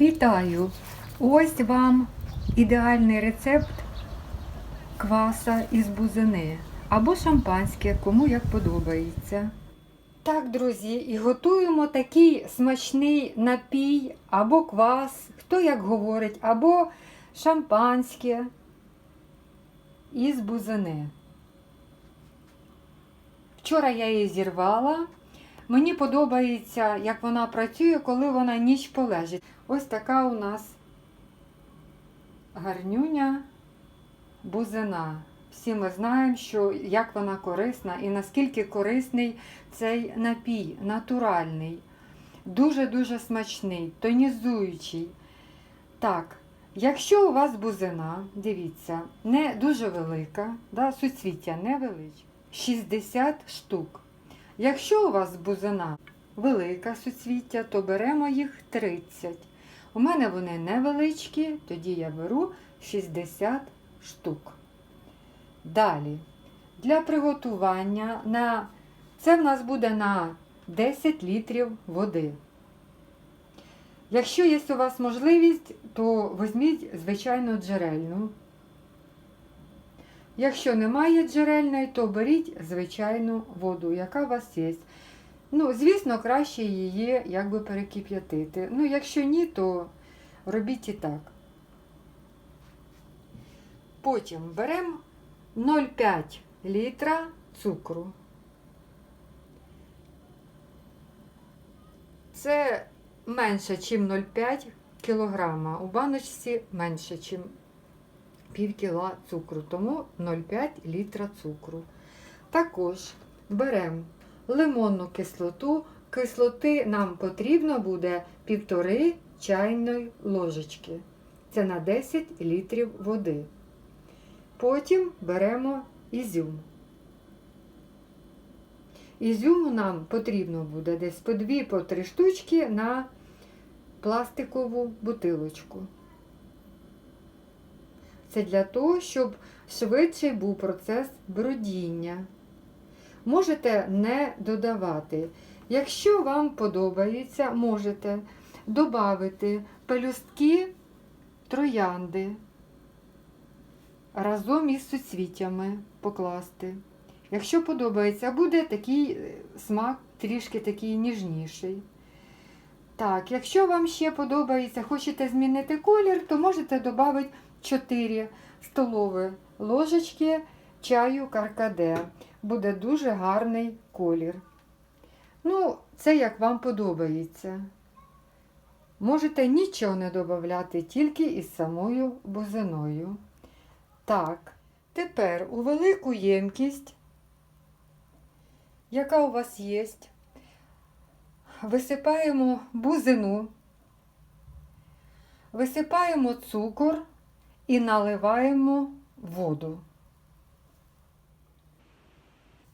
Вітаю! Ось вам ідеальний рецепт кваса із бузини або шампанське, кому як подобається. Так, друзі, і готуємо такий смачний напій або квас, хто як говорить, або шампанське із бузини. Вчора я її зірвала. Мені подобається, як вона працює, коли вона ніч полежить. Ось така у нас гарнюня бузина. Всі ми знаємо, що як вона корисна і наскільки корисний цей напій, натуральний, дуже-дуже смачний, тонізуючий. Так, якщо у вас бузина, дивіться, не дуже велика, да, суцвіття невеличке, 60 штук. Якщо у вас бузина велика суцвіття, то беремо їх 30. У мене вони невеличкі, тоді я беру 60 штук. Далі, для приготування на це в нас буде на 10 літрів води. Якщо є у вас можливість, то візьміть звичайно джерельну. Якщо немає джерельної, то беріть звичайну воду, яка у вас є. Ну, звісно, краще її якби перекип'ятити. Ну, якщо ні, то робіть і так. Потім беремо 0,5 літра цукру. Це менше, ніж 0,5 кілограма. У баночці менше, ніж пів кіла цукру, тому 0,5 літра цукру. Також беремо лимонну кислоту. Кислоти нам потрібно буде 1,5 чайної ложечки. Це на 10 літрів води. Потім беремо ізюм. Ізюму нам потрібно буде десь по 2-3 штучки на пластикову бутилочку. Це для того, щоб швидший був процес бродіння. Можете не додавати. Якщо вам подобається, можете додати пелюстки троянди разом із суцвіттями покласти. Якщо подобається, буде такий е, смак трішки такий ніжніший. Так, якщо вам ще подобається, хочете змінити колір, то можете додати 4 столові ложечки чаю каркаде. Буде дуже гарний колір. Ну, це як вам подобається. Можете нічого не додати, тільки із самою бузиною. Так, тепер у велику ємкість, яка у вас є, висипаємо бузину, висипаємо цукор і наливаємо воду.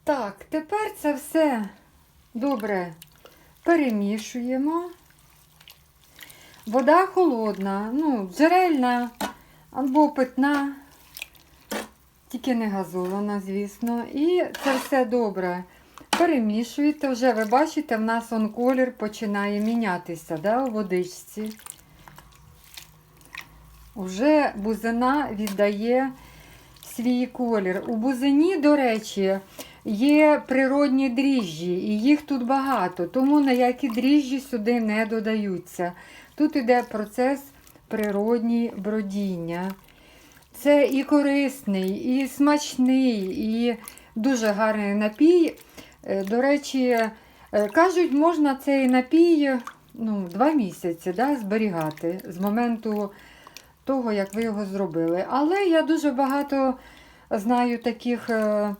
Так, тепер це все добре перемішуємо. Вода холодна, ну, джерельна або питна, тільки не газована, звісно. І це все добре перемішуєте. Вже ви бачите, в нас он колір починає мінятися да, у водичці. Уже бузина віддає свій колір. У бузині, до речі, є природні дріжджі, і їх тут багато, тому ніякі дріжджі сюди не додаються. Тут йде процес природні бродіння. Це і корисний, і смачний, і дуже гарний напій. Е, До речі, е, кажуть, можна цей напій ну, два місяці да, зберігати з моменту того, як ви його зробили. Але я дуже багато знаю таких е,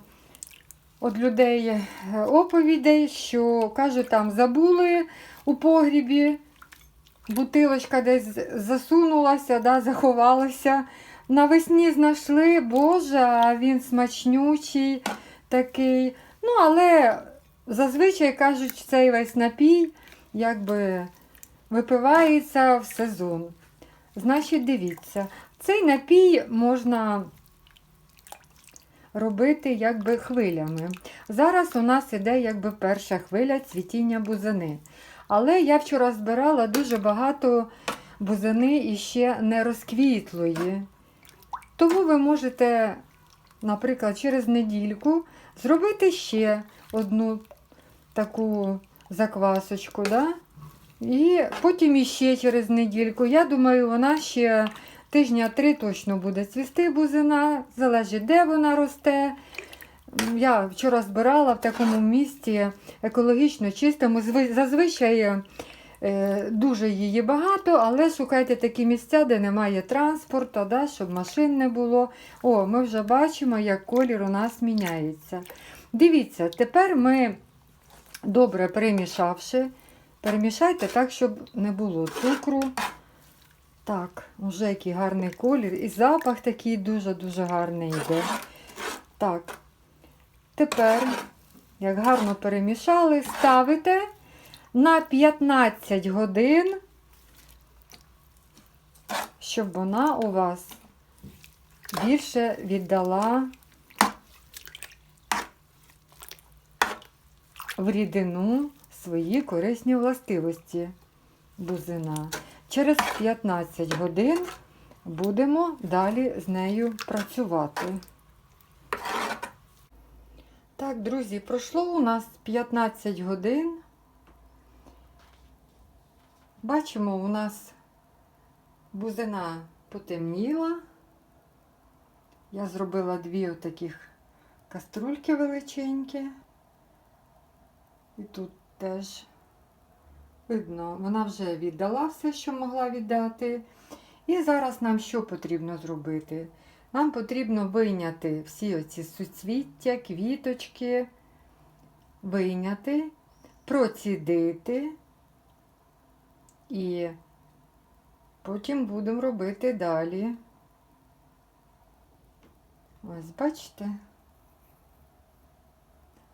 от людей е, оповідей, що кажуть, там забули у погрібі, бутилочка десь засунулася, да, заховалася. Навесні знайшли, боже, а він смачнючий такий. Ну, але зазвичай кажуть, цей весь напій якби випивається в сезон. Значить, дивіться, цей напій можна робити якби хвилями. Зараз у нас іде якби перша хвиля цвітіння бузини. Але я вчора збирала дуже багато бузини іще не розквітлої. Тому ви можете, наприклад, через недільку зробити ще одну таку заквасочку. Да? І потім іще через недільку. Я думаю, вона ще тижня три точно буде цвісти бузина, залежить, де вона росте. Я вчора збирала в такому місті екологічно чистому. Зазвичай е, дуже її багато, але шукайте такі місця, де немає транспорту, да, щоб машин не було. О, ми вже бачимо, як колір у нас міняється. Дивіться, тепер ми добре перемішавши, перемішайте так, щоб не було цукру. Так, уже який гарний колір. І запах такий дуже-дуже гарний йде. Так, тепер, як гарно перемішали, ставите на 15 годин, щоб вона у вас більше віддала в рідину свої корисні властивості бузина. Через 15 годин будемо далі з нею працювати. Так, друзі, пройшло у нас 15 годин. Бачимо, у нас бузина потемніла. Я зробила дві отаких каструльки величенькі. І тут теж видно, вона вже віддала все, що могла віддати. І зараз нам що потрібно зробити? Нам потрібно вийняти всі оці суцвіття, квіточки, вийняти, процідити. І потім будемо робити далі. Ось, бачите?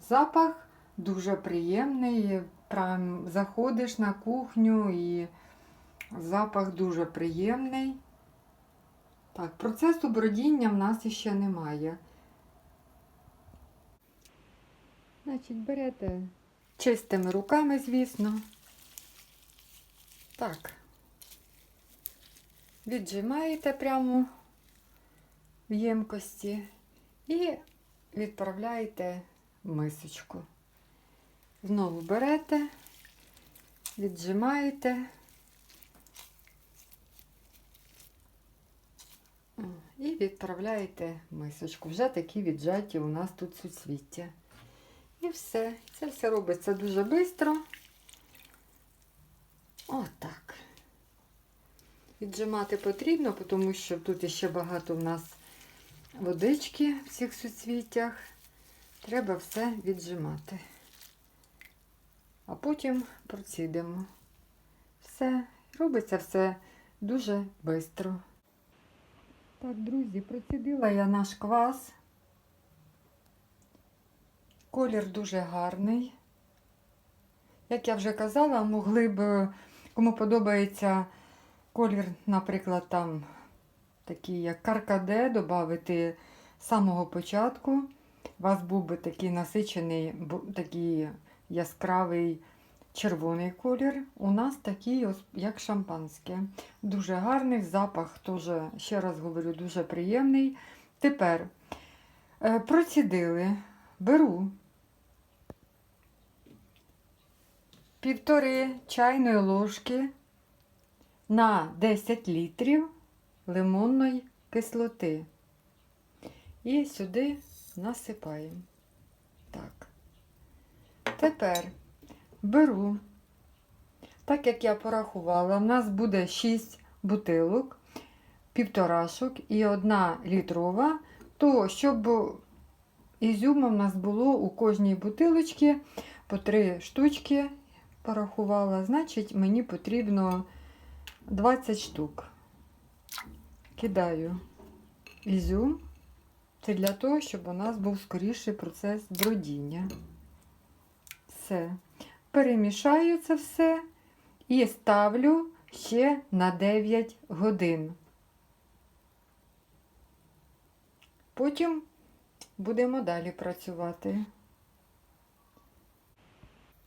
Запах дуже приємний. Прям заходиш на кухню і запах дуже приємний. Так, процесу бродіння в нас ще немає. Значить, берете чистими руками, звісно. Так. Віджимаєте прямо в ємкості і відправляєте в мисочку. Знову берете, віджимаєте. І відправляєте мисочку. Вже такі віджаті у нас тут суцвіття. І все. Це все робиться дуже швидко. Отак. Віджимати потрібно, тому що тут ще багато в нас водички в цих суцвіттях. Треба все віджимати. А потім процідимо. Все, робиться все дуже швидко. Так, друзі, процідила я наш квас. Колір дуже гарний. Як я вже казала, могли б, кому подобається колір, наприклад, там такий як каркаде, додати з самого початку. У вас був би такий насичений, такий яскравий червоний колір. У нас такий, як шампанське. Дуже гарний запах, теж, ще раз говорю, дуже приємний. Тепер е, процідили, беру півтори чайної ложки на 10 літрів лимонної кислоти. І сюди насипаємо. Так. Тепер беру, так як я порахувала, в нас буде 6 бутилок, півторашок і одна літрова, то щоб ізюма в нас було у кожній бутилочці по 3 штучки, порахувала, значить мені потрібно 20 штук. Кидаю ізюм. Це для того, щоб у нас був скоріший процес бродіння. Все. Перемішаю це все і ставлю ще на 9 годин. Потім будемо далі працювати.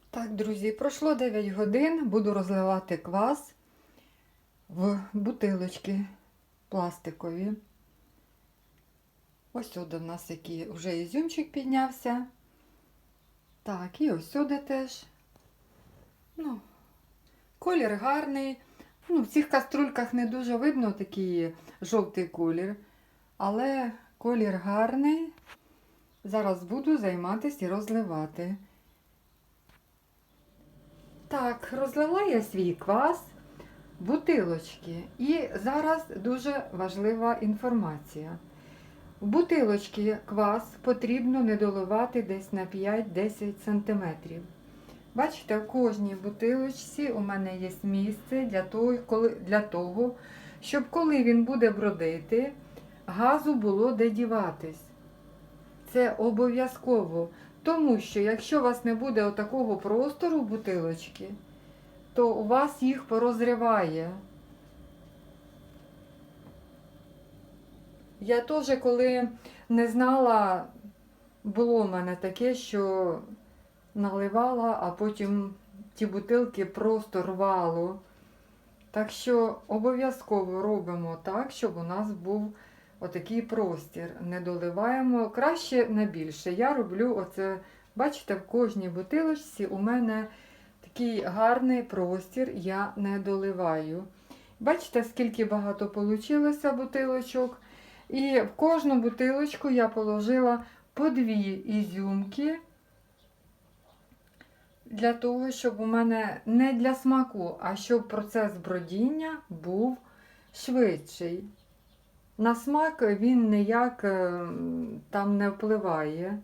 Так, друзі, пройшло 9 годин, буду розливати квас в бутилочки пластикові. Ось сюди в нас який вже ізюмчик піднявся. Так, і ось сюди теж. Ну, колір гарний. Ну, в цих каструльках не дуже видно такий жовтий колір. Але колір гарний. Зараз буду займатися і розливати. Так, розлила я свій квас бутилочки. І зараз дуже важлива інформація. В бутилочки квас потрібно не доливати десь на 5-10 см. Бачите, в кожній бутилочці у мене є місце для того, коли, для того, щоб коли він буде бродити, газу було де діватись. Це обов'язково. Тому що якщо у вас не буде отакого простору бутилочки, то у вас їх порозриває. Я теж, коли не знала, було в мене таке, що наливала, а потім ті бутилки просто рвало. Так що обов'язково робимо так, щоб у нас був отакий простір. Не доливаємо краще на більше. Я роблю оце, бачите, в кожній бутилочці у мене такий гарний простір, я не доливаю. Бачите, скільки багато вийшло бутилочок. І в кожну бутилочку я положила по дві ізюмки. Для того, щоб у мене не для смаку, а щоб процес бродіння був швидший. На смак він ніяк е, там не впливає.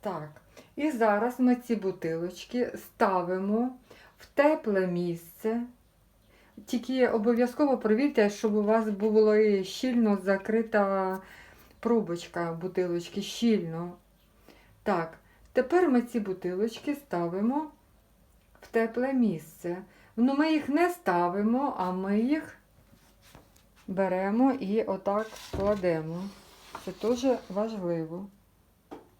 Так, і зараз ми ці бутилочки ставимо в тепле місце. Тільки обов'язково провірте, щоб у вас була щільно закрита пробочка бутилочки, щільно. Так, тепер ми ці бутилочки ставимо в тепле місце. Ну, ми їх не ставимо, а ми їх беремо і отак кладемо. Це теж важливо.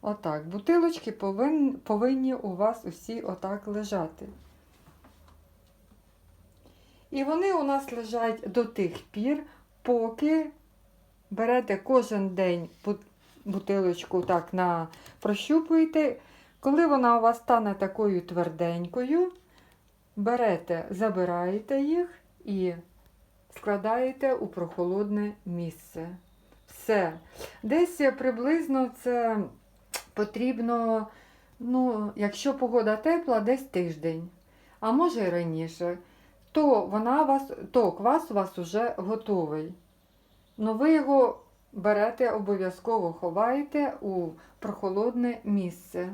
Отак. Бутилочки повинні, повинні у вас усі отак лежати. І вони у нас лежать до тих пір, поки берете кожен день бутилочку так на прощупуєте. Коли вона у вас стане такою тверденькою, берете, забираєте їх і складаєте у прохолодне місце. Все. Десь приблизно це потрібно, ну, якщо погода тепла, десь тиждень, а може і раніше, то вона вас, то квас у вас вже готовий. Ну ви його берете, обов'язково ховаєте у прохолодне місце.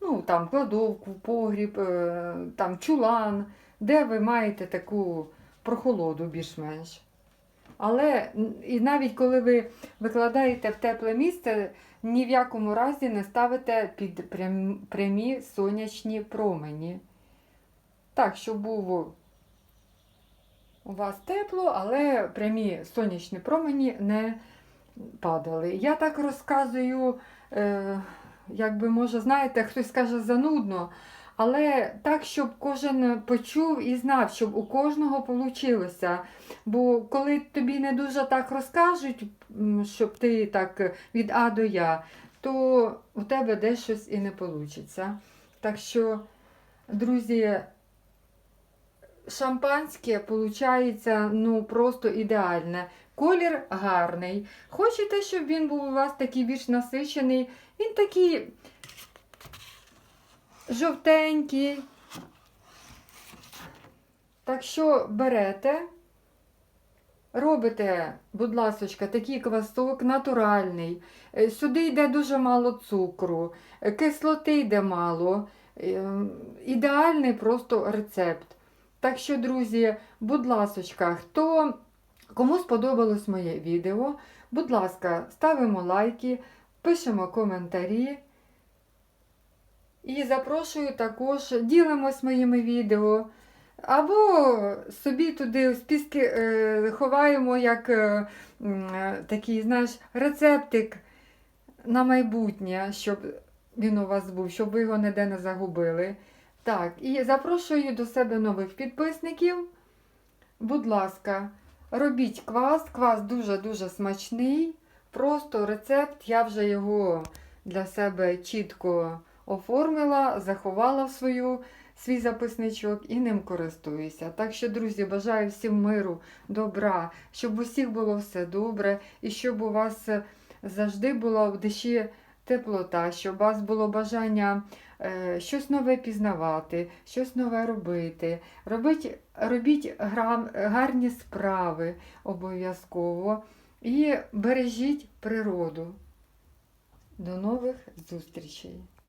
Ну, там кладовку, погріб, е, там чулан, де ви маєте таку прохолоду більш-менш. Але і навіть коли ви викладаєте в тепле місце, ні в якому разі не ставите під прямі сонячні промені. Так, щоб було у вас тепло, але прямі сонячні промені не падали. Я так розказую, е, якби, може, знаєте, хтось скаже занудно, але так, щоб кожен почув і знав, щоб у кожного вийшло. Бо коли тобі не дуже так розкажуть, щоб ти так від А до Я, то у тебе десь щось і не вийде. Так що, друзі, шампанське виходить ну, просто ідеальне. Колір гарний. Хочете, щоб він був у вас такий більш насичений, він такий жовтенький. Так що берете, робите, будь ласка, такий квасок натуральний. Е, сюди йде дуже мало цукру, е, кислоти йде мало. Ем, ідеальний просто рецепт. Так що, друзі, будь ласка, хто кому сподобалось моє відео, будь ласка, ставимо лайки, пишемо коментарі. І запрошую також, ділимось моїми відео. Або собі туди списки е, ховаємо як е, е, такий, знаєш, рецептик на майбутнє, щоб він у вас був, щоб ви його ніде не загубили. Так, і запрошую до себе нових підписників. будь ласка, робіть квас. Квас дуже-дуже смачний. Просто рецепт, я вже його для себе чітко оформила, заховала в свою, свій записничок і ним користуюся. Так що, друзі, бажаю всім миру, добра, щоб у всіх було все добре і щоб у вас завжди була в душі теплота, щоб у вас було бажання щось нове пізнавати, щось нове робити. Робіть, робіть гарні справи обов'язково і бережіть природу. До нових зустрічей!